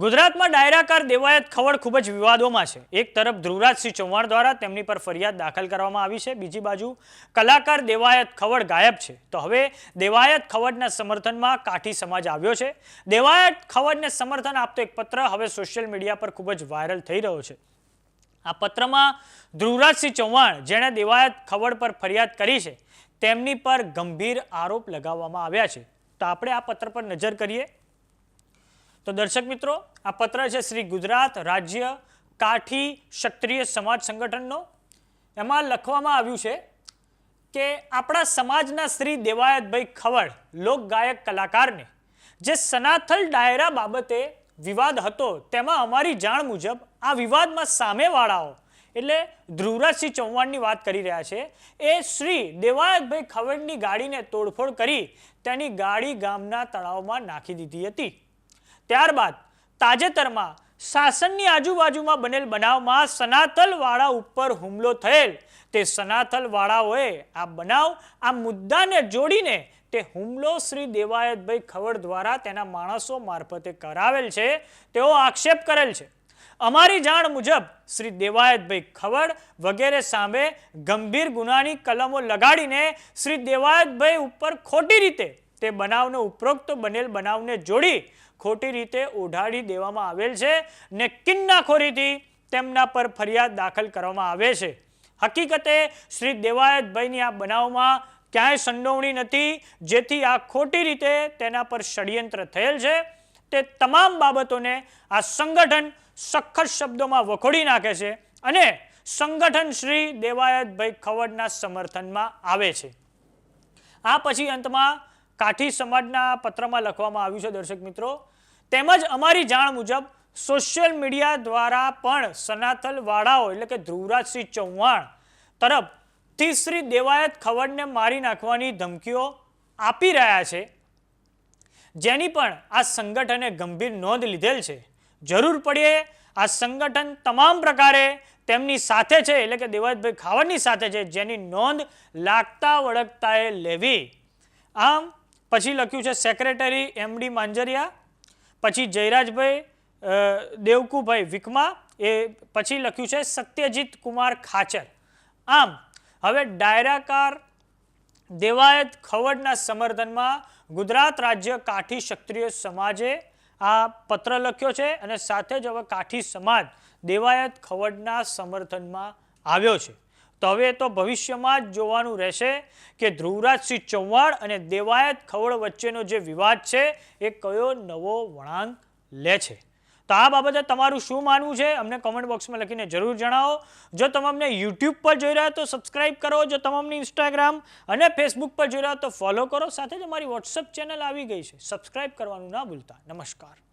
ગુજરાતમાં ડાયરાકાર દેવાયત ખવડ ખૂબ જ વિવાદોમાં છે. એક તરફ ધ્રુવરાજસિંહ ચૌહાણ દ્વારા તેમની પર ફરિયાદ દાખલ કરવામાં આવી છે. બીજી બાજુ કલાકાર દેવાયત ખવડ ગાયબ છે. તો હવે દેવાયત ખવડના સમર્થનમાં કાઠી સમાજ આવ્યો છે. દેવાયત ખવડને સમર્થન આપતો એક પત્ર હવે સોશિયલ મીડિયા પર ખૂબ જ વાયરલ થઈ રહ્યો છે. આ પત્રમાં ધ્રુવરાજસિંહ ચૌહાણ, જેણે દેવાયત ખવડ પર ફરિયાદ કરી છે, તેમની પર ગંભીર આરોપ લગાવવામાં આવ્યા છે. તો આપણે આ પત્ર પર નજર કરીએ. તો દર્શક મિત્રો, આ પત્ર છે શ્રી ગુજરાત રાજ્ય કાઠી ક્ષત્રિય સમાજ સંગઠનનો. એમાં લખવામાં આવ્યું છે કે આપણા સમાજના શ્રી દેવાયતભાઈ ખવડ લોકગાયક કલાકારને, જે સનાથલ ડાયરા બાબતે વિવાદ હતો, તેમાં અમારી જાણ મુજબ આ વિવાદમાં સામેવાળાઓ, એટલે ધ્રુવરાજસિંહ ચૌહાણની વાત કરી રહ્યા છે, એ શ્રી દેવાયતભાઈ ખવડની ગાડીને તોડફોડ કરી તેની ગાડી ગામના તળાવમાં નાખી દીધી હતી. ત્યારબાદ તાજેતરમાં શાસનની આજુબાજુમાં બનેલ બનાવમાં સનાતલવાળા ઉપર હુમલો થયેલ. તે સનાતલવાળાઓએ આ બનાવ, આ મુદ્દાને જોડીને તે હુમલો શ્રી દેવાયતભાઈ ખવડ દ્વારા તેના માણસો મારફતે કરાવેલ છે. તેઓ આક્ષેપ કરેલ છે. અમારી જાણ મુજબ શ્રી દેવાયતભાઈ ખવડ વગેરે સામે ગંભીર ગુનાની કલમો લગાડીને શ્રી દેવાયતભાઈ ઉપર ખોટી રીતે તે બનાવને ઉપરોક્ત બનેલ બનાવને જોડી ખોટી રીતે ઓઢાડી દેવામાં આવેલ છે ને કિન્નાખોરીથી તેમના પર ફરિયાદ દાખલ કરવામાં આવે છે. હકીકતે શ્રી દેવાયતભાઈની આ બનાવમાં ક્યાંય સંડોવણી નથી, જેથી આ ખોટી રીતે તેના પર ષડયંત્ર થયેલ છે. તે તમામ બાબતોને આ સંગઠન સખત શબ્દોમાં વખોડી નાખે છે અને સંગઠન શ્રી દેવાયતભાઈ ખવડના સમર્થનમાં આવે છે. આ પછી અંતમાં કાઠી સમાજના પત્રમાં લખવામાં આવ્યું છે, દર્શક મિત્રો. તેમજ અમારી જાણ મુજબ સોશિયલ મીડિયા દ્વારા પણ સનાતન વાળાઓ એટલે કે ધ્રુવરાજસિંહ ચૌહાણ તરફથી શ્રી દેવાયત ખવડને મારી નાખવાની ધમકીઓ આપી રહ્યા છે. જેની પણ આ સંગઠને ગંભીર નોંધ લીધેલ છે. જરૂર પડીએ આ સંગઠન તમામ પ્રકારે તેમની સાથે છે, એટલે કે દેવાયતભાઈ ખાવડની સાથે છે, જેની નોંધ લાગતા વળગતાએ લેવી. આમ પછી લખ્યું છે સેક્રેટરી એમડી માંજરિયા, પછી જયરાજભાઈ દેવકુભાઈ વિકમા, એ પછી લખ્યું છે સત્યજીત કુમાર ખાચર. આમ, હવે ડાયરાકાર દેવાયત ખવડના સમર્થનમાં ગુજરાત રાજ્ય કાઠી ક્ષત્રિય સમાજે આ પત્ર લખ્યો છે અને સાથે જ હવે કાઠી સમાજ દેવાયત ખવડના સમર્થનમાં આવ્યો છે. તો હવે તો ભવિષ્યમાં જ જોવાનું રહેશે કે ધ્રુવરાજસિંહ ચૌહાણ અને દેવાયત ખવડ વચ્ચેનો જે વિવાદ છે, એ કયો નવો વળાંક લે છે? તો આ બાબતે તમારું શું માનવું છે? અમને કોમેન્ટ બોક્સમાં લખીને જરૂર જણાવો. જો તમે અમને યુટ્યુબ પર જોઈ રહ્યા તો સબસ્ક્રાઇબ કરો. જો તમે અમને ઇન્સ્ટાગ્રામ અને ફેસબુક પર જોઈ રહ્યા તો ફોલો કરો. સાથે જ અમારી વોટ્સઅપ ચેનલ આવી ગઈ છે. સબસ્ક્રાઇબ કરવાનું ના ભૂલતા. નમસ્કાર.